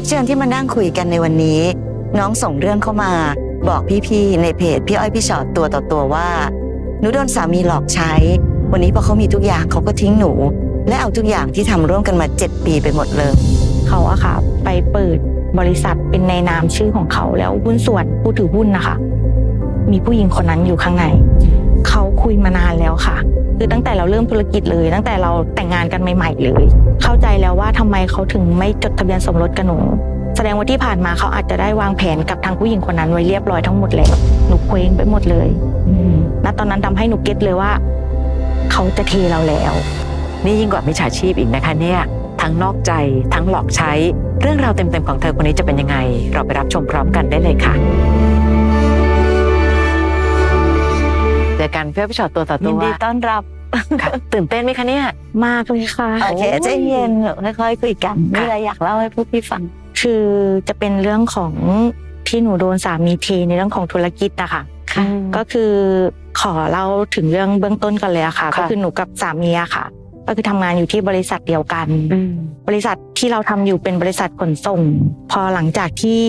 รับเชิญที่มานั่งคุยกันในวันนี้ น้องส่งเรื่องเข้ามา บอกพี่ๆในเพจพี่อ้อยพี่ชอตตัวต่อตัวว่าหนูโดนสามีหลอกใช้ วันนี้พอเขามีทุกอย่างเขาก็ทิ้งหนู และเอาทุกอย่างที่ทำร่วมกันมา 7 ปีไปหมดเลย เขาอะค่ะ ไปเปิดบริษัทเป็นในนามชื่อของเขาแล้วหุ้นส่วนผู้ถือหุ้นนะคะ มีผู้หญิงคนนั้นอยู่ข้างใน เขาคุยมานานแล้วค่ะ คือตั้งแต่เราเริ่มธุรกิจเลย ตั้งแต่เราแต่งงานกันใหม่ๆเลย เข้าใจแล้วว่าทำไมเขาถึงไม่จดทะเบียนสมรสกับหนูแสดงว่าที่ผ่านมาเขาอาจจะได้วางแผนกับทางผู้หญิงคนนั้นไว้เรียบร้อยทั้งหมดแล้วหนูเคว้งไปหมดเลยณตอนนั้นทำให้หนูเก็ตเลยว่า เขาจะเทเราแล้ว นี่ยิ่งกว่ามิจฉาชีพอีกนะคะเนี่ย ทั้งนอกใจทั้งหลอกใช้ เรื่องราวเต็มๆของเธอคนนี้จะเป็นยังไง เราไปรับชมพร้อมกันได้เลยค่ะ เจอกันเพื่อพี่ชอตตัวต่อยิตันวดีต้อนรับ ค่ะตื่นเต้นไหมคะเนี่ย มากเลยค่ะ โอเคใจเย็นค่อยๆคุยกันมีค่ะอะไรอยากเล่าให้พวกพี่ฟัง คือจะเป็นเรื่องของที่หนูโดนสามีเทในเรื่องของธุรกิจนะคะค่ะ ก็คือขอเล่าถึงเรื่องเบื้องต้นกันเลยอะค่ะ ค่ะ ก็คือหนูกับสามีอะค่ะ ก็คือทำงานอยู่ที่บริษัทเดียวกัน อืม บริษัทที่เราทำอยู่เป็นบริษัทขนส่ง พอหลังจากที่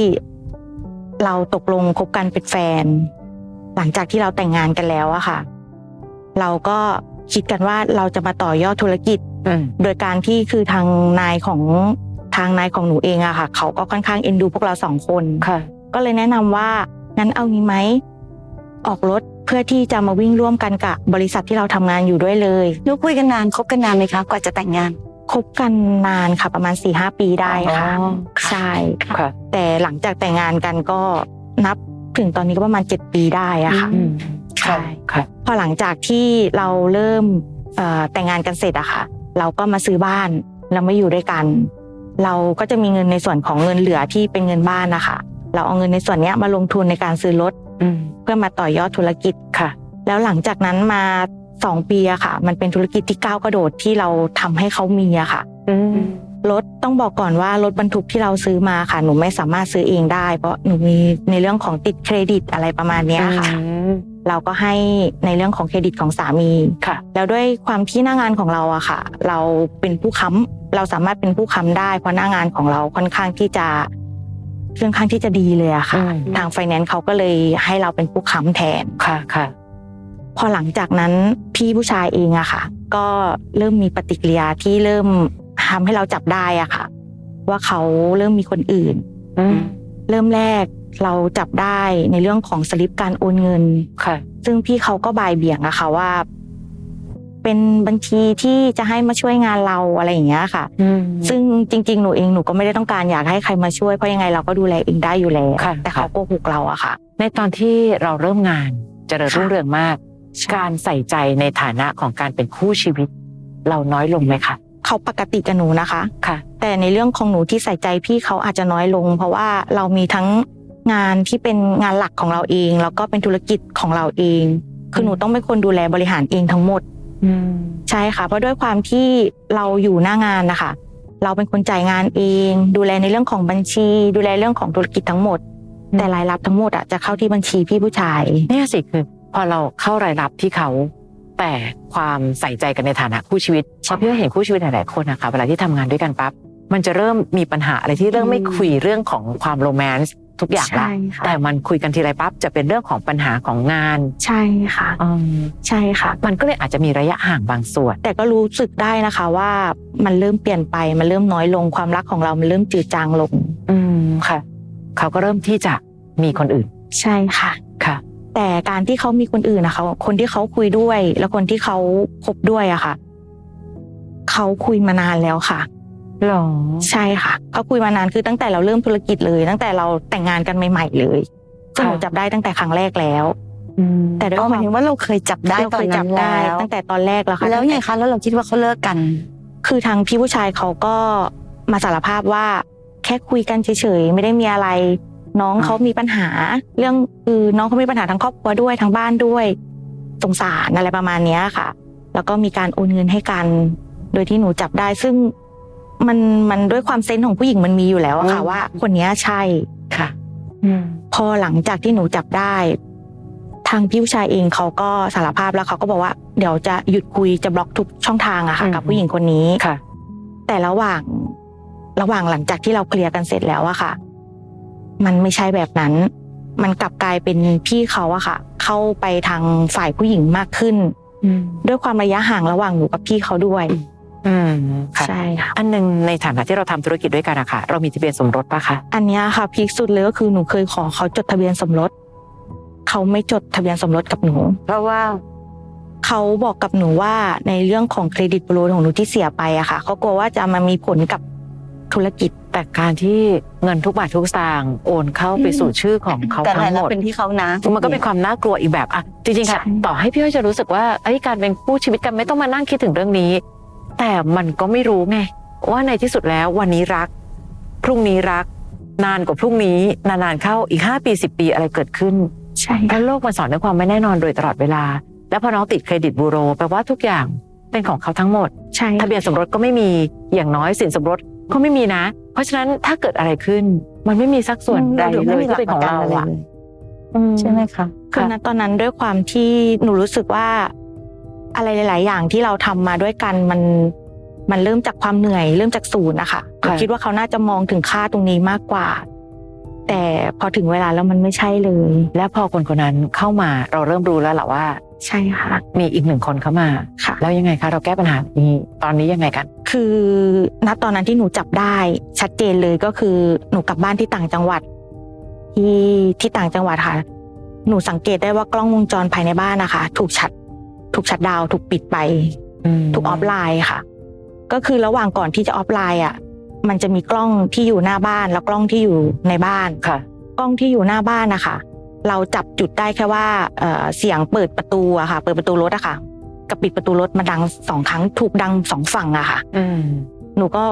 เราตกลงคบกันเป็นแฟน หลังจากที่เราแต่งงานกันแล้วอะค่ะ เราก็คิดกันว่าเราจะมาต่อยอดธุรกิจอืมโดยการที่คือทางนายของทางนายของหนูเองอะค่ะ เขาก็ค่อนข้างเอ็นดูพวกเราสองคนค่ะ ก็เลยแนะนำว่างั้นเอางี้ไหมออกรถเพื่อที่จะมาวิ่งร่วมกันกับบริษัทที่เราทำงานอยู่ด้วยเลยหนูคุยกันนานคบกันนานไหมคะกว่าจะแต่งงานคบกันนานค่ะประมาณ4ีหปีได้ค่ะอ๋อใช่ค่ะแต่หลังจากแต่งงานกันก็นับ ถึงตอนนี้ก็ประมาณ 7 ปีได้อะค่ะอืมใช่ค่ะพอหลังจากที่เราเริ่มเอ่อแต่งงานกันเสร็จอะค่ะ เราก็มาซื้อบ้านเราไม่อยู่ด้วยกัน เราก็จะมีเงินในส่วนของเงินเหลือที่เป็นเงินบ้านนะคะเราเอาเงินในส่วนเนี้ยมาลงทุนในการซื้อรถอืมเพื่อมาต่อยอดธุรกิจค่ะ แล้วหลังจากนั้นมาสองปีอะค่ะ มันเป็นธุรกิจที่ก้าวกระโดดที่เราทำให้เขามีอะค่ะอืม รถต้องบอกก่อนว่ารถบรรทุกที่เราซื้อมาค่ะ หนูไม่สามารถซื้อเองได้ เพราะหนูมีในเรื่องของติดเครดิตอะไรประมาณเนี้ยค่ะอืมเราก็ให้ในเรื่องของเครดิตของสามีค่ะ แล้วด้วยความที่หน้างานของเราอะค่ะ เราเป็นผู้ค้ำเราสามารถเป็นผู้ค้ำได้ เพราะหน้างานของเราค่อนข้างที่จะค่อนข้างที่จะดีเลยอะค่ะอืมทางไฟแนนซ์เขาก็เลยให้เราเป็นผู้ค้ำแทนค่ะค่ะ พอหลังจากนั้นพี่ผู้ชายเองอะค่ะ ก็เริ่มมีปฏิกิริยาที่เริ่ม ทำให้เราจับได้อะค่ะ ว่าเขาเริ่มมีคนอื่นอืมเริ่มแรกเราจับได้ในเรื่องของสลิปการโอนเงินค่ะ ซึ่งพี่เขาก็บ่ายเบี่ยงอะค่ะว่า เป็นบัญชีที่จะให้มาช่วยงานเราอะไรอย่างเงี้ยค่ะอืมซึ่งจริง ๆ หนูเองหนูก็ไม่ได้ต้องการอยากให้ใครมาช่วยเพราะยังไงเราก็ดูแลเองได้อยู่แล้วค่ะแต่เขาโกหกเราอะค่ะ ในตอนที่เราเริ่มงานเจริญค่ะรุ่งเรืองมากใช่การใส่ใจในฐานะของการเป็นคู่ชีวิต เราน้อยลงไหมคะ เขาปกติกับหนูนะคะค่ะ แต่ในเรื่องของหนูที่ใส่ใจพี่เขาอาจจะน้อยลง เพราะว่าเรามีทั้งงานที่เป็นงานหลักของเราเอง แล้วก็เป็นธุรกิจของเราเอง คือหนูต้องเป็นคนดูแลบริหารเองทั้งหมดอืมใช่ค่ะ เพราะด้วยความที่เราอยู่หน้างานนะคะ เราเป็นคนจ่ายงานเอง ดูแลในเรื่องของบัญชี ดูแลเรื่องของธุรกิจทั้งหมดอืมแต่รายรับทั้งหมดอะจะเข้าที่บัญชีพี่ผู้ชายเนี่ยสิคือพอเราเข้ารายรับที่เขา แต่ความใส่ใจกันในฐานะคู่ชีวิตเพราะพี่ก็เห็นคู่ชีวิตหลายๆคนนะคะเวลาที่ทำงานด้วยกันปั๊บมันจะเริ่มมีปัญหาอะไรที่เริ่มไม่คุยเรื่องของความโรแมนต์ทุกอย่างละใช่ค่ะแต่มันคุยกันทีไรปั๊บจะเป็นเรื่องของปัญหาของงาน ใช่ค่ะอืมใช่ค่ะ มันก็เลยอาจจะมีระยะห่างบางส่วน แต่ก็รู้สึกได้นะคะว่ามันเริ่มเปลี่ยนไปมันเริ่มน้อยลงความรักของเรามันเริ่มจืดจางลง อืมค่ะ เขาก็เริ่มที่จะมีคนอื่น ใช่ค่ะค่ะ แต่การที่เขามีคนอื่นนะคะคนที่เขาคุยด้วย แล้วคนที่เขาคบด้วยอะค่ะเขาคุยมานานแล้วค่ะหรอใช่ค่ะเขาคุยมานานคือตั้งแต่เราเริ่มธุรกิจเลย ตั้งแต่เราแต่งงานกันใหม่ ๆ เลยซึ่งหนูจับได้ตั้งแต่ครั้งแรกแล้วอืมแต่ด้วยก็คหวามายถึงว่าเราเคยจับได้เราตอเคนยนั้จันบได้แล้วตั้งแต่ตอนแรกแล้วค่ะแล้วไงคะแล้วเราคิดว่าเขาเลิกกัน คือทางพี่ผู้ชายเขาก็มาสารภาพว่า แค่คุยกันเฉยๆไม่ได้มีอะไร น้องอ่าเขามีปัญหา เรื่องคือน้องเขามีปัญหาทั้งครอบครัวด้วยทั้งบ้านด้วยสงสารอะไรประมาณเนี้ยค่ะ แล้วก็มีการโอนเงินให้กัน โดยที่หนูจับได้ซึ่งมันมันด้วยความเซนส์ของผู้หญิงมันมีอยู่แล้วอะค่ะอืมว่า คนเนี้ยใช่ค่ะอืมพอหลังจากที่หนูจับได้ ทางพี่ผู้ชายเองเขาก็สารภาพแล้วเขาก็บอกว่า เดี๋ยวจะหยุดคุยจะบล็อกทุกช่องทางอะค่ะอืมกับผู้หญิงคนนี้ค่ะ แต่ระหว่างระหว่างหลังจากที่เราเคลียร์กันเสร็จแล้วอะค่ะ มันไม่ใช่แบบนั้น มันกลับกลายเป็นพี่เขาอะค่ะ เข้าไปทางฝ่ายผู้หญิงมากขึ้นด้วยความระยะห่างระหว่างหนูกับพี่เขาด้วยอืมค่ะใช่ค่ะอันหนึงในฐานะที่เราทำธุรกิจด้วยกันอะค่ะเรามีทะเบียนสมรสปะคะอันเนี้ยค่ะพีคสุดเลยก็คือหนูเคยขอเขาจดทะเบียนสมรสเขาไม่จดทะเบียนสมรสกับหนู เพราะว่าเขาบอกกับหนูว่าในเรื่องของเครดิตบูโรของหนูที่เสียไปอะค่ะเขากลัวว่าจะมามีผลกับธุรกิจ แต่การที่เงินทุกบาททุกสตางค์โอนเข้าไปสู่ชื่อของเขาแต่ทั้รายงหรับมดเป็นที่เขานะ มันก็เป็นความน่ากลัวอีกแบบอะจริงๆค่ะใช่ต่อให้พี่อ้อยจะรู้สึกว่าไอ้ยการเป็นคู่ชีวิตกันไม่ต้องมานั่งคิดถึงเรื่องนี้ แต่มันก็ไม่รู้ไงว่าในที่สุดแล้ววันนี้รัก พรุ่งนี้รัก นานกว่าพรุ่งนี้นานๆเข้าอีกห้าปีสิบปีอะไรเกิดขึ้น ใช่เพราะโลกมันสอนเรื่องความไม่แน่นอนโดยตลอดเวลา แล้วพอน้องติดเครดิตบูโรแปลว่าทุกอย่างเป็นของเขาทั้งหมด ใช่ทะเบียนสมรสก็ไม่มีอย่างน้อยสินสมรส ก็ไม่มีนะ เพราะฉะนั้นถ้าเกิดอะไรขึ้น มันไม่มีสักส่วนใดเราเลไม่ยมีหลัที่กเป็นปขระองกันเราอะไรอะเลยอืมใช่ไหมคะคือณตอนนั้นด้วยความที่หนูรู้สึกว่า อะไรหลาย ๆ อย่างที่เราทำมาด้วยกันมันมันเริ่มจากความเหนื่อย เริ่มจากศูนย์นะคะหนูคิดว่าเขาน่าจะมองถึงค่าตรงนี้มากกว่า แต่พอถึงเวลาแล้วมันไม่ใช่เลย และพอคนคนนั้นเข้ามาเราเริ่มรู้แล้วแหละว่า ใช่ค่ะ มีอีกหนึ่งคนเข้ามาค่ะ แล้วยังไงคะเราแก้ปัญหานี้ตอนนี้ยังไงกัน คือณตอนนั้นที่หนูจับได้ชัดเจนเลยก็คือหนูกลับบ้านที่ต่างจังหวัด ที่ที่ต่างจังหวัดค่ะ หนูสังเกตได้ว่ากล้องวงจรภายในบ้านนะคะ ถูกชัด ถูกชัดดาวน์ถูกปิดไปถูกออฟไลน์ค่ะ ก็คือระหว่างก่อนที่จะออฟไลน์อะ มันจะมีกล้องที่อยู่หน้าบ้านแล้วกล้องที่อยู่ในบ้านค่ะ กล้องที่อยู่หน้าบ้านนะคะ เราจับจุดได้แค่ว่าเอ่อเสียงเปิดประตูอะค่ะ เปิดประตูรถอะค่ะกับปิดประตูรถมาดังสองครั้งถูกดังสองฝั่งอะค่ะอืมหนูก็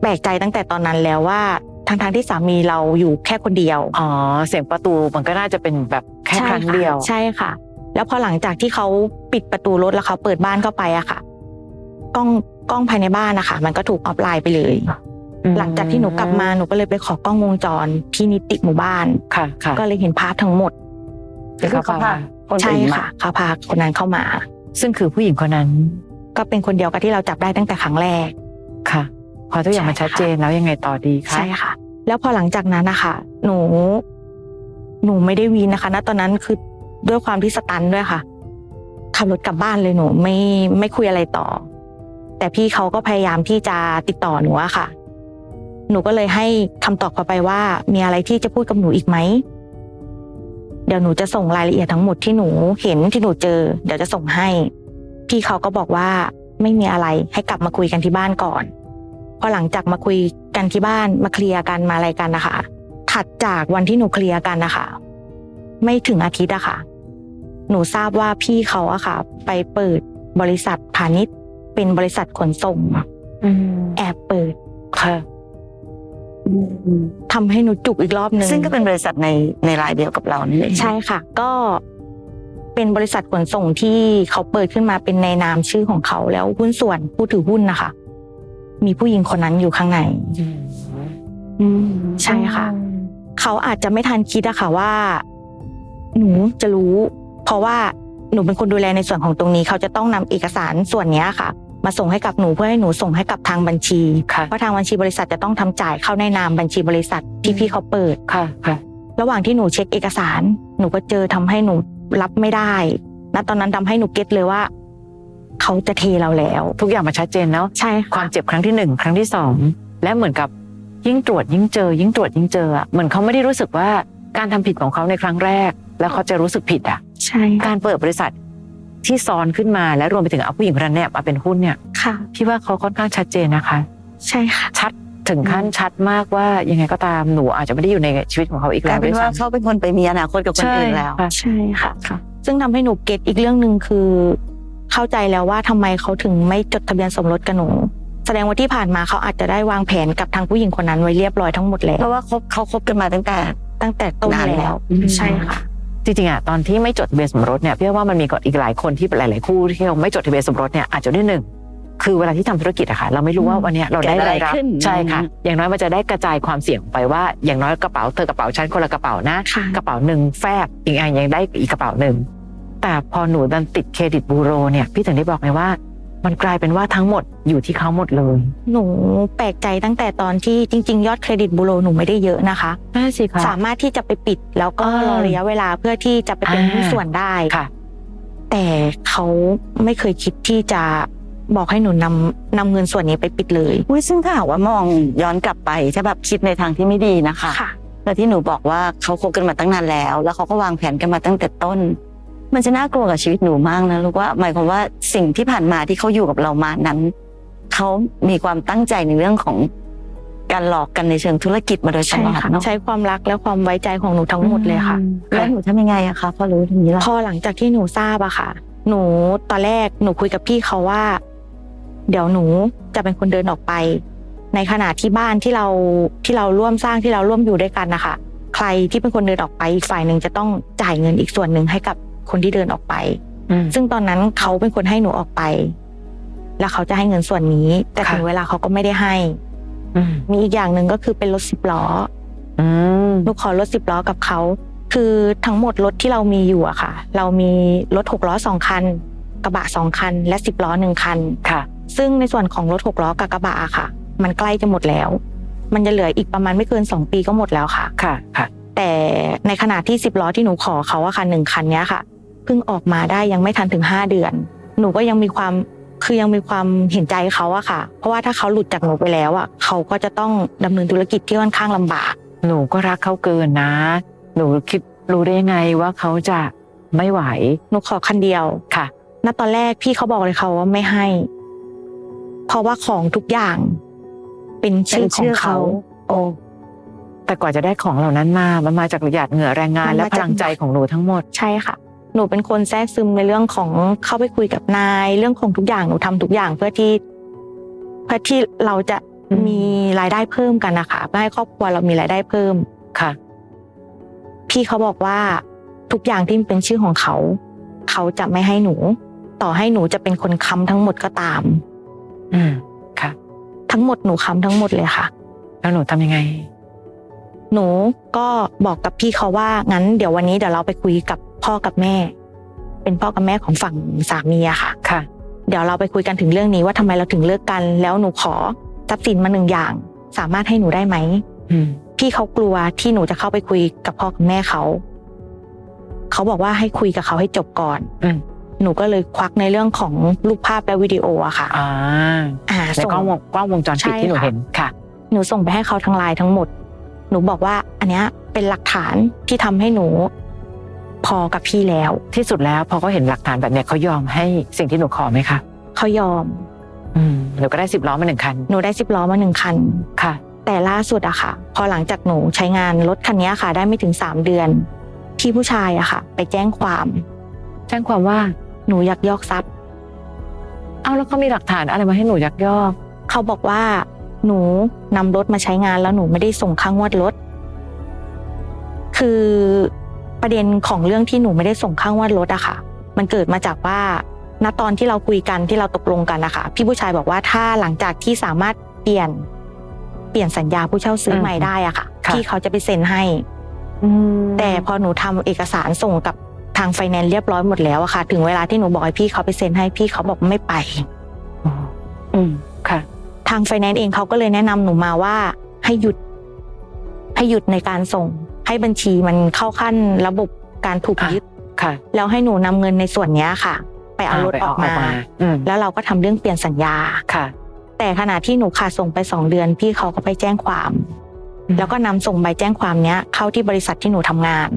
แปลกใจตั้งแต่ตอนนั้นแล้วว่าทั้งทางๆที่สามีเราอยู่แค่คนเดียวอ๋อเสียงประตูมันก็น่าจะเป็นแบบแค่ใช่ครั้งเดียว ใช่ค่ะ แล้วพอหลังจากที่เขาปิดประตูรถแล้วเขาเปิดบ้านเข้าไปอะค่ะกล้องกล้องภายในบ้านนะคะมันก็ถูกออฟไลน์ไปเลย หลังจากที่หนูกลับมาหนูก็เลยไปขอกล้องวงจรที่นิติหมู่บ้านค่ะค่ะก็เลยเห็นภาพทั้งหมดที่เขาพามาคนใช่อื่นมาค่ะเขาพาคนนั้นเข้ามา ซึ่งคือผู้หญิงคนนั้น ก็เป็นคนเดียวกับที่เราจับได้ตั้งแต่ครั้งแรกค่ะ พอทุกอย่างมันชัดเจนแล้วยังไงต่อดีคะใช่ค่ะ แล้วพอหลังจากนั้นนะคะหนู หนูไม่ได้วีนนะคะณตอนนั้นคือด้วยความที่สตันด้วยค่ะขับรถกลับบ้านเลยหนู ไม่ไม่คุยอะไรต่อ แต่พี่เขาก็พยายามที่จะติดต่อหนูอะค่ะ หนูก็เลยให้คำตอบเขาไปว่า มีอะไรที่จะพูดกับหนูอีกไหมเดี๋ยวหนูจะส่งรายละเอียดทั้งหมดที่หนูเห็นที่หนูเจอ เดี๋ยวจะส่งให้ พี่เขาก็บอกว่าไม่มีอะไรให้กลับมาคุยกันที่บ้านก่อนพอหลังจากมาคุยกันที่บ้านมาเคลียร์กันมาอะไรกันนะคะ ถัดจากวันที่หนูเคลียร์กันนะคะ ไม่ถึงอาทิตย์อะค่ะ หนูทราบว่าพี่เขาอะค่ะ ไปเปิดบริษัทพาณิชย์ เป็นบริษัทขนส่งอืมแอบเปิดค่ะ ทำให้หนูจุกอีกรอบหนึ่งซึ่งก็เป็นบริษัทในในรายเดียวกับเรานี่นเองใช่ค่ะ ก็เป็นบริษัทขนส่งที่เขาเปิดขึ้นมาเป็นในนามชื่อของเขาแล้วหุ้นส่วนผู้ถือหุ้นนะคะ มีผู้หญิงคนนั้นอยู่ข้างในใช่ค่ะ เขาอาจจะไม่ทันคิดอะค่ะว่า หนูจะรู้ เพราะว่าหนูเป็นคนดูแลในส่วนของตรงนี้ เขาจะต้องนำเอกสารส่วนเนี้ยค่ะ มาส่งให้กับหนูเพื่อให้หนูส่งให้กับทางบัญชีค่ะ เพราะทางบัญชีบริษัทจะต้องทำจ่ายเข้าในนามบัญชีบริษัทที่พี่เขาเปิดค่ะค่ะ ระหว่างที่หนูเช็คเอกสาร หนูก็เจอทำให้หนูรับไม่ได้ณตอนนั้นทำให้หนูเก็ตเลยว่าเขาจะเทเราแล้ว ทุกอย่างมันชัดเจนแล้วใช่คค่ะวามเจ็บครั้งที่หนึ่งครั้งที่สองและเหมือนกับยิ่งตรวจยิ่งเจอ ยิ่งตรวจยิ่งเจออะเหมือนเขาไม่ได้รู้สึกว่าการทำผิดของเขาในครั้งแรก แล้วเขาจะรู้สึกผิดอะใช่ค่ะการเปิดบริษัท ที่ซ้อนขึ้นมาและรวมไปถึงเอาผู้หญิงคนนั้นเนี่ยมาเป็นหุ้นเนี่ยค่ะ พี่ว่าเขาค่อนข้างชัดเจนนะคะ ใช่ค่ะ ชัดถึงขั้นชัดมากว่ายังไงก็ตามหนูอาจจะไม่ได้อยู่ในชีวิตของเขาอีกกแล้ลายวเป็นด้วยว่าซ้ำ เขาเป็นคนไปมีอนาคตกับคนอื่นแล้วค่ะ ใช่ค่ะ ซึ่งทำให้หนูเก็ตอีกเรื่องหนึ่งคือ เข้าใจแล้วว่าทำไมเขาถึงไม่จดทะเบียนสมรสกับหนู แสดงว่าที่ผ่านมาเขาอาจจะได้วางแผนกับทางผู้หญิงคนนั้นไว้เรียบร้อยทั้งหมดแล้วเพราะว่าเขาเขาคบกันมาตั้งแต่ตั้งแต่ต้นนานแล้แล้ว ว ใช่ค่ะ จริงๆอะตอนที่ไม่จดทะเบียนสมรสเนี่ยพี่ว่ามันมีก่อนอีกหลายคนที่หลาย ๆ คู่ที่เราไม่จดทะเบียนสมรสเนี่ยอาจจะด้วยหนึ่งคือเวลาที่ทำธุรกิจอะค่ะ เราไม่รู้ว่าวันเนี้ยเราได้เกิดอะไรรายรับขึ้นใช่ค่ะอืมอย่างน้อยมันจะได้กระจายความเสี่ยงออกไปว่า อย่างน้อยกระเป๋าเธอกระเป๋าฉันคนละกระเป๋านะค่ะกระเป๋าหนึ่งแฟบอีกอันยังได้อีกกระเป๋าหนึ่งแต่พอหนูดันติดเครดิตบูโรเนี่ยพี่ถึงได้บอกไงว่า มันกลายเป็นว่าทั้งหมดอยู่ที่เขาหมดเลย หนูแปลกใจตั้งแต่ตอนที่จริง ๆ ยอดเครดิตบูโรหนูไม่ได้เยอะนะคะน่าสิคะสามารถที่จะไปปิดแล้วก็อ่ารอระยะเวลาเพื่อที่จะไปเป็นอ่าหุ้นส่วนได้ค่ะ แต่เขาไม่เคยคิดที่จะบอกให้หนูนำนำเงินส่วนนี้ไปปิดเลยอุ้ยซึ่งถ้าหากว่ามองย้อนกลับไปถ้าแบบคิดในทางที่ไม่ดีนะคะค่ะแต่ที่หนูบอกว่าเขาคบกันมาตั้งนานแล้ว แล้วเขาก็วางแผนกันมาตั้งแต่ต้น มันจะน่ากลัวกับชีวิตหนูมากนะลูกว่าหมายความว่าสิ่งที่ผ่านมาที่เขาอยู่กับเรามานั้นเขามีความตั้งใจในเรื่องของการหลอกกันในเชิงธุรกิจมาโดยตใช่ลอดค่ะเนาะใช้ความรักและความไว้ใจของหนูทั้งหมดเลยค่ะ แล้วหนูทำยังไงอะคะพอรู้ทีนี้แล้วพอหลังจากที่หนูทราบอะค่ะ หนูตอนแรกหนูคุยกับพี่เขาว่า เดี๋ยวหนูจะเป็นคนเดินออกไป ในขณะที่บ้านที่เราที่เราร่วมสร้างที่เราร่วมอยู่ด้วยกันนะคะใครที่เป็นคนเดินออกไปอีกฝ่ายหนึ่งจะต้องจ่ายเงินอีกส่วนหนึ่งให้กับ คนที่เดินออกไปอืมซึ่งตอนนั้นเขาเป็นคนให้หนูออกไป แล้วเขาจะให้เงินส่วนนี้ แต่ค่ะถึงเวลาเขาก็ไม่ได้ให้อืมมีอีกอย่างหนึ่งก็คือเป็นรถสิบล้ออืมหนูขอรถสิบล้อกับเขาคือทั้งหมดรถที่เรามีอยู่อะค่ะ เรามีรถหกล้อสองคัน กระบะสองคัน และสิบล้อหนึ่งคันค่ะ ซึ่งในส่วนของรถหกล้อกับกระบะอะค่ะ มันใกล้จะหมดแล้ว มันจะเหลืออีกประมาณไม่เกินสองปีก็หมดแล้วค่ะค่ะค่ะ แต่ในขณะที่สิบล้อที่หนูขอเขาอะค่ะหนึ่งคันเนี้ยค่ะ เพิ่งออกมาได้ยังไม่ทันถึงห้าเดือน หนูก็ยังมีความคือยังมีความเห็นใจเขาอะค่ะ เพราะว่าถ้าเขาหลุดจากหนูไปแล้วอะเขาก็จะต้องดำเนินธุรกิจที่ค่อนข้างลำบาก หนูก็รักเขาเกินนะ หนูคิดรู้ได้ยังไงว่าเขาจะไม่ไหว หนูขอคันเดียวค่ะ ณ ตอนแรกพี่เขาบอกเลยเขาว่าไม่ให้ เพราะว่าของทุกอย่าง เป็นชื่อของเขา โอ้แต่กว่าจะได้ของเหล่านั้นมา มันมาจากหยาดเหงื่อแรงงานมันมาและจากพลังใจของหนูทั้งหมด ใช่ค่ะ หนูเป็นคนแทรกซึมในเรื่องของเข้าไปคุยกับนาย เรื่องของทุกอย่างหนูทำทุกอย่างเพื่อที่ เพื่อที่เราจะอืมมีรายได้เพิ่มกันนะคะเพื่อให้ครอบครัวเรามีรายได้เพิ่มค่ะ พี่เขาบอกว่าทุกอย่างที่เป็นชื่อของเขา เขาจะไม่ให้หนู ต่อให้หนูจะเป็นคนค้ำทั้งหมดก็ตาม อืมค่ะ ทั้งหมดหนูค้ำทั้งหมดเลยค่ะ แล้วหนูทำยังไง หนูก็บอกกับพี่เขาว่างั้น เดี๋ยววันนี้เดี๋ยวเราไปคุยกับ พ่อกับแม่ เป็นพ่อกับแม่ของฝั่งสามีอะค่ะค่ะ เดี๋ยวเราไปคุยกันถึงเรื่องนี้ว่าทำไมเราถึงเลิกกัน แล้วหนูขอทรัพย์สินมาหนึ่งอย่าง สามารถให้หนูได้ไหมอืมพี่เขากลัวที่หนูจะเข้าไปคุยกับพ่อกับแม่เขาเขาบอกว่าให้คุยกับเขาให้จบก่อน อืมหนูก็เลยควักในเรื่องของรูปภาพและวิดีโออะค่ะอ่าอ่าในส่งกล้องวงกล้องวงจรปิดใช่ที่หนูค่ะเห็นค่ะ หนูส่งไปให้เขาทางไลน์ทั้งหมด หนูบอกว่า อันเนี้ยเป็นหลักฐานที่ทำให้หนู พอกับพี่แล้ว ที่สุดแล้วพอเขาเห็นหลักฐานแบบเนี้ยเขายอมให้สิ่งที่หนูขอไหมคะเขายอมอืมหนูก็ได้สิบล้อมาหนึ่งคันหนูได้สิบล้อมาหนึ่งคันค่ะ แต่ล่าสุดอะค่ะ พอหลังจากหนูใช้งานรถคันนี้ค่ะ ได้ไม่ถึงสามเดือนพี่ผู้ชายอะค่ะ ไปแจ้งความ แจ้งความว่าหนูยักยอกทรัพย์เอาแล้วเขามีหลักฐานอะไรมาให้หนูยักยอก เขาบอกว่า หนูนำรถมาใช้งานแล้วหนูไม่ได้ส่งค่างวดรถ คือ ประเด็นของเรื่องที่หนูไม่ได้ส่งค่างวดรถอะค่ะ มันเกิดมาจากว่าณตอนที่เราคุยกันที่เราตกลงกันนะคะพี่ผู้ชายบอกว่าถ้าหลังจากที่สามารถเปลี่ยนเปลี่ยนสัญญาผู้เช่าซื้อใหม่ได้อะค่ะค่ะพี่เขาจะไปเซ็นให้แต่พอหนูทำเอกสารส่งกับทางไฟแนนซ์เรียบร้อยหมดแล้วอะค่ะ ถึงเวลาที่หนูบอกให้พี่เขาไปเซ็นให้พี่เขาบอกไม่ไปอ๋ออืมค่ะ ทางไฟแนนซ์เองเขาก็เลยแนะนำหนูมาว่าให้หยุด ให้หยุดในการส่ง ให้บัญชีมันเข้าขั้นระบบการถูกค่ะยึดค่ะ แล้วให้หนูนำเงินในส่วนเนี้ยค่ะ ไปเอารถไปออกมาอืมแล้วเราก็ทำเรื่องเปลี่ยนสัญญาค่ะ แต่ขณะที่หนูขาดส่งไปสองเดือนพี่เขาก็ไปแจ้งความอืมแล้วก็นำส่งใบแจ้งความเนี้ย เข้าที่บริษัทที่หนูทำงาน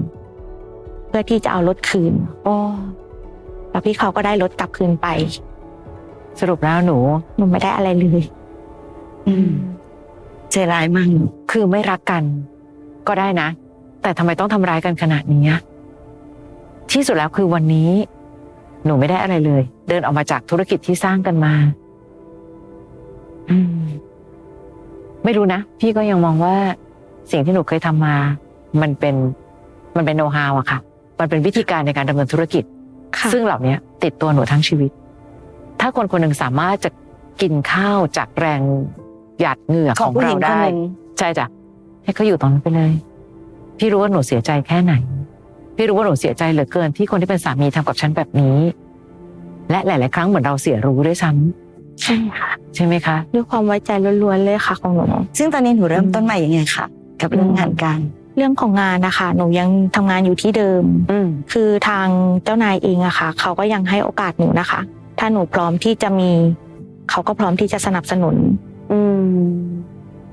เพื่อที่จะเอารถคืนโอ้แล้วพี่เขาก็ได้รถกลับคืนไป สรุปแล้วหนู หนูไม่ได้อะไรเลยอืมใจร้ายมากหนูคือไม่รักกัน ก็ได้นะ แต่ทำไมต้องทำร้ายกันขนาดนี้อะที่สุดแล้วคือวันนี้ หนูไม่ได้อะไรเลย เดินออกมาจากธุรกิจที่สร้างกันมา อืม ไม่รู้นะ พี่ก็ยังมองว่า สิ่งที่หนูเคยทำมา มันเป็น มันเป็นโน้ตฮาวอะค่ะ มันเป็นวิธีการในการดำเนินธุรกิจค่ะซึ่งเหล่านี้ติดตัวหนูทั้งชีวิต ถ้าคนคนหนึ่งสามารถจะกินข้าวจากแรงหยาดเหงื่อขขอองงผู้หเราญิงคนได้หนึ่งใช่จ้ะให้เขาอยู่ตรงนั้นไปเลย พี่รู้ว่าหนูเสียใจแค่ไหน พี่รู้ว่าหนูเสียใจเหลือเกินที่คนที่เป็นสามีทำกับฉันแบบนี้ และหลาย ๆ ครั้งเหมือนเราเสียรู้ด้วยซ้ำใช่ค่ะใช่ไหมคะด้วยความไว้ใจล้วนๆเลยค่ะของหนูซึ่งตอนนี้หนูเริ่มต้นใหม่ยังไงคะกับเรื่องงานการเรื่องของงานนะคะหนูยังทำงานอยู่ที่เดิมอืมคือทางเจ้านายเองอะค่ะ เขาก็ยังให้โอกาสหนูนะคะ ถ้าหนูพร้อมที่จะมี เขาก็พร้อมที่จะสนับสนุนอืม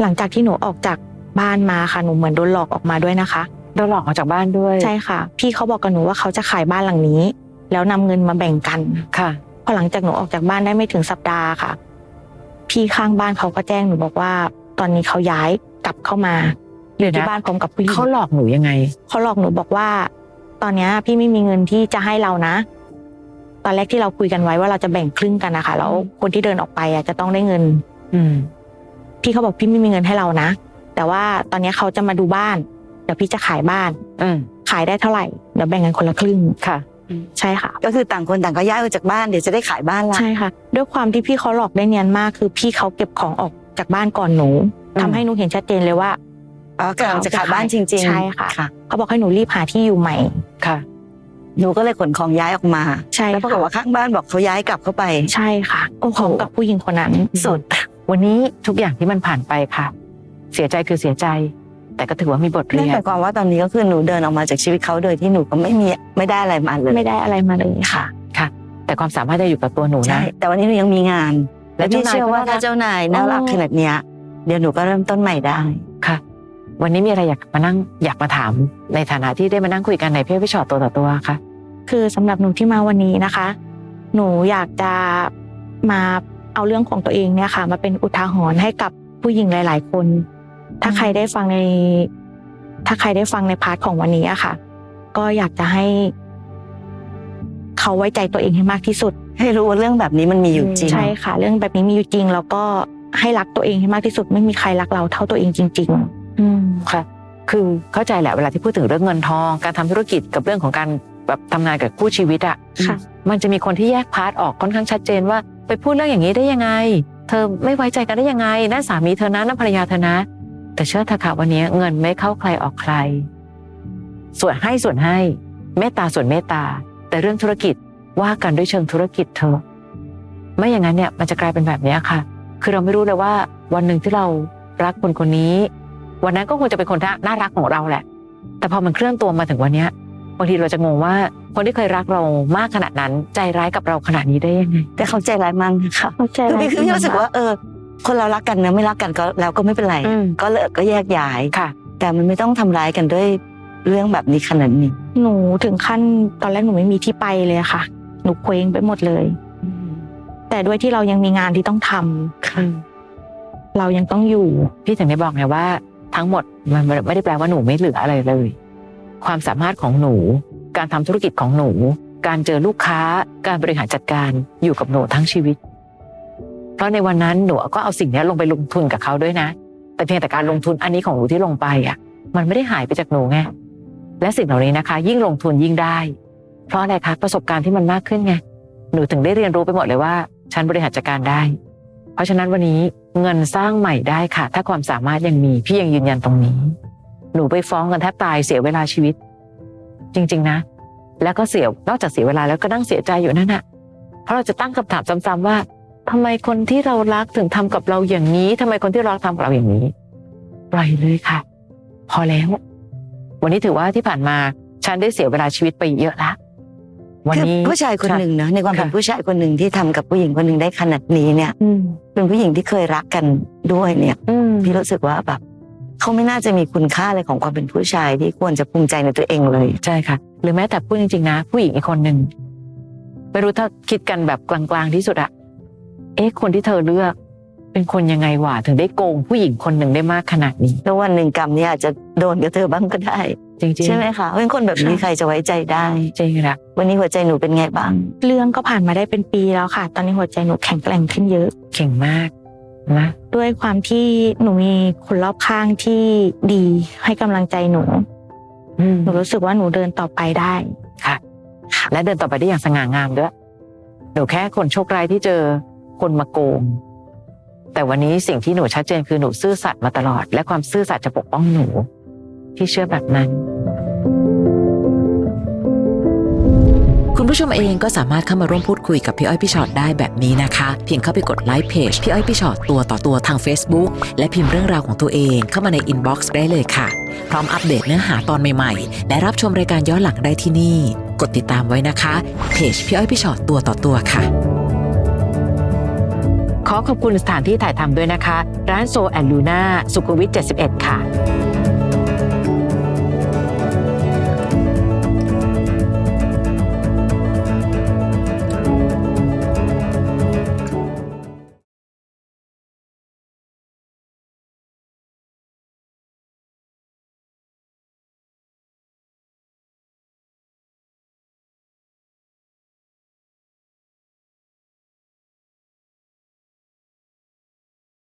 หลังจากที่หนูออกจาก บ้านมาค่ะหนูเหมือนโดนหลอกออกมาด้วยนะคะโดนหลอกออกจากบ้านด้วยใช่ค่ะ พี่เขาบอกกับหนูว่าเขาจะขายบ้านหลังนี้ แล้วนำเงินมาแบ่งกันค่ะพอหลังจากหนูออกจากบ้านได้ไม่ถึงสัปดาห์ค่ะ พี่ข้างบ้านเขาก็แจ้งหนูบอกว่า ตอนนี้เขาย้ายกลับเข้ามาเดี๋ยวนะที่บ้านพร้อมกับผู้หญิงเขาหลอกหนูยังไงเขาหลอกหนูบอกว่า ตอนเนี้ยพี่ไม่มีเงินที่จะให้เรานะ ตอนแรกที่เราคุยกันไว้ว่าเราจะแบ่งครึ่งกันนะคะแล้วคนที่เดินออกไปอะจะต้องได้เงิน อืมพี่เขาบอกพี่ไม่มีเงินให้เรานะ แต่ว่าตอนเนี้ยเขาจะมาดูบ้าน เดี๋ยวพี่จะขายบ้านอืมขายได้เท่าไหร่เดี๋ยวแบ่งกันคนละครึ่งค่ะใช่ค่ะ ก็คือต่างคนต่างก็ย้ายออกจากบ้านเดี๋ยวจะได้ขายบ้านละใช่ค่ะ ด้วยความที่พี่เขาหลอกได้เนียนมาก คือพี่เขาเก็บของออกจากบ้านก่อนหนูอืมทำให้หนูเห็นชัดเจนเลยว่าอ๋อกำลังจะขายบ้านจริง ๆ ใช่ค่ะค่ะเขาบอกให้หนูรีบหาที่อยู่ใหม่ค่ะ หนูก็เลยขนของย้ายออกมา ใช่แล้วปรากฏค่ะว่าข้างบ้านบอกเขาย้ายกลับเข้าไป ใช่ค่ะพร้อมกับผู้หญิงคนนั้นสุดวันนี้ทุกอย่างที่มันผ่านไปค่ะ เสียใจคือเสียใจ แต่ก็ถือว่ามีบทนั่เรีนยหนมายความว่าตอนนี้ก็คือหนูเดินออกมาจากชีวิตเขาโดยที่หนูก็ไม่มีไม่ได้อะไรมาเลยไม่ได้อะไรมาเลยค่ะ แต่ความสามารถจะอยู่กับตัวหนูใช่นะ แต่วันนี้หนูยังมีงาน และและพี่เจ้านายเชื่อว่าก็น่ารักถ้าเจ้านายน่ารักอ๋อขนาดเนี้ยเดี๋ยวหนูก็เริ่มต้นใหม่ได้ ค่ะ วันนี้มีอะไรอยากมานั่งอยากมาถาม ในฐานะที่ได้มานั่งคุยกันในเพจพิชอตตัวต่อตัวค่ะ คือสำหรับหนูที่มาวันนี้นะคะ หนูอยากจะมาเอาเรื่องของตัวเองเนี่ยค่ะ มาเป็นอุทาหรณ์ให้กับผู้หญิงหลาย ๆ คน ถ้าใครได้ฟังใน ถ้าใครได้ฟังในพาร์ทของวันนี้อะค่ะ ก็อยากจะให้ เขาไว้ใจตัวเองให้มากที่สุด ให้รู้ว่าเรื่องแบบนี้มันมีอยู่จริง ใช่ค่ะ เรื่องแบบนี้มีอยู่จริง แล้วก็ให้รักตัวเองให้มากที่สุด ไม่มีใครรักเราเท่าตัวเองจริง ๆ อืมค่ะ คือเข้าใจแหละเวลาที่พูดถึงเรื่องเงินทอง การทำธุรกิจกับเรื่องของการแบบทำงานกับคู่ชีวิตอะค่ะมันจะมีคนที่แยกพาร์ทออกค่อนข้างชัดเจนว่า ไปพูดเรื่องอย่างนี้ได้ยังไง เธอไม่ไว้ใจกันได้ยังไงนั่นสามีเธอนะนั่นภรรยาเธอนะ แต่เชื่อเถอะค่ะวันนี้เงินไม่เข้าใครออกใคร ส่วนให้ส่วนให้เมตตาส่วนเมตตา แต่เรื่องธุรกิจว่ากันด้วยเชิงธุรกิจเธอไม่อย่างนั้นเนี่ยมันจะกลายเป็นแบบเนี้ยค่ะ คือเราไม่รู้เลยว่า วันหนึ่งที่เรารักคนคนนี้ วันนั้นก็คงจะเป็นคนที่น่ารักของเราแหละ แต่พอมันเคลื่อนตัวมาถึงวันเนี้ยบางทีเราจะงงว่าคนที่เคยรักเรามากขนาดนั้น ใจร้ายกับเราขนาดนี้ได้ยังไงแต่เขาใจร้ายมากนะคะเข้าใจคือพี่คือพี่รู้สึกว่าเออ คนเรารักกันนะไม่รักกันก็แล้วก็ไม่เป็นไร อืม ก็เลิกก็แยกย้าย ค่ะ แต่มันไม่ต้องทำร้ายกันด้วยเรื่องแบบนี้ขนาดนี้ หนูถึงขั้นตอนแรกหนูไม่มีที่ไปเลยอะค่ะ หนูเคว้งไปหมดเลย แต่ด้วยที่เรายังมีงานที่ต้องทำเรายังต้องอยู่ พี่ถึงได้บอกไงว่าทั้งหมดมันไม่ได้แปลว่าหนูไม่เหลืออะไรเลย ความสามารถของหนู การทำธุรกิจของหนู การเจอลูกค้า การบริหารจัดการอยู่กับหนูทั้งชีวิต เพราะในวันนั้นหนูก็เอาสิ่งนี้ลงไปลงทุนกับเขาด้วยนะ แต่เพียงแต่การลงทุนอันนี้ของหนูที่ลงไปอะ มันไม่ได้หายไปจากหนูไงและสิ่งเหล่านี้นะคะ ยิ่งลงทุนยิ่งได้ เพราะอะไรคะประสบการณ์ที่มันมากขึ้นไงหนูถึงได้เรียนรู้ไปหมดเลยว่าฉันบริหารจัดการได้ เพราะฉะนั้นวันนี้เงินสร้างใหม่ได้ค่ะ ถ้าความสามารถยังมีพี่ยังยืนยันตรงนี้ หนูไปฟ้องกันแทบตายเสียเวลาชีวิต จริง ๆนะ แล้วก็เสียนอกจากเสียเวลาแล้วก็นั่งเสียใจอยู่นั่นน่ะเพราะเราจะตั้งคำถามซ้ำๆว่า ทำไมคนที่เรารักถึงทำกับเราอย่างนี้ทำไมคนที่เรารักทำกับเราอย่างนี้ ปล่อยเลยค่ะ พอแล้ว วันนี้ถือว่าที่ผ่านมาฉันได้เสียเวลาชีวิตไปเยอะละวันคือนี้ผู้ชายคนหนึ่งเนอะในความเป็นค่ะผู้ชายคนหนึ่งที่ทำกับผู้หญิงคนหนึ่งได้ขนาดนี้เนี่ยอืมเป็นผู้หญิงที่เคยรักกันด้วยเนี่ยอืมพี่รู้สึกว่าแบบเขาไม่น่าจะมีคุณค่าอะไรของความเป็นผู้ชายที่ควรจะภูมิใจในตัวเองเลยใช่ค่ะ หรือแม้แต่พูดจริงๆนะ ผู้หญิงอีกคนหนึ่งไม่รู้ถ้าคิดกันแบบกลางๆที่สุดอะ เอ๊ะคนที่เธอเลือก เป็นคนยังไงวะถึงได้โกงผู้หญิงคนหนึ่งได้มากขนาดนี้ แล้ววันหนึ่งกรรมเนี่ยอาจจะโดนกับเธอบ้างก็ได้ จริงๆ ใช่ไหมคะเป็นคนแบบนี้ใครจะไว้ใจได้ จริงค่ะวันนี้หัวใจหนูเป็นไงบ้าง เรื่องก็ผ่านมาได้เป็นปีแล้วค่ะ ตอนนี้หัวใจหนูแข็งแกร่งขึ้นเยอะ เก่งมากนะด้วยความที่หนูมีคนรอบข้างที่ดีให้กำลังใจหนู อืมหนูรู้สึกว่าหนูเดินต่อไปได้ค่ะและเดินต่อไปได้อย่างสง่างามด้วยหนูแค่คนโชคร้ายที่เจอ คนมาโกง แต่วันนี้สิ่งที่หนูชัดเจนคือหนูซื่อสัตย์มาตลอด และความซื่อสัตย์จะปกป้องหนู ที่เชื่อแบบนั้น คุณผู้ชมเองก็สามารถเข้ามาร่วมพูดคุยกับพี่อ้อยพี่ชอตได้แบบนี้นะคะ เพียงเข้าไปกดไลค์เพจพี่อ้อยพี่ชอตตัวต่อตัวทาง Facebook และพิมพ์เรื่องราวของตัวเองเข้ามาในอินบ็อกซ์ได้เลยค่ะ พร้อมอัปเดตเนื้อหาตอนใหม่ๆ และรับชมรายการย้อนหลังได้ที่นี่ กดติดตามไว้นะคะเพจพี่อ้อยพี่ชอตตัวต่อตัวค่ะ ขอขอบคุณสถานที่ถ่ายทำด้วยนะคะ ร้านโซแอนลูน่าสุขุมวิท71 ค่ะ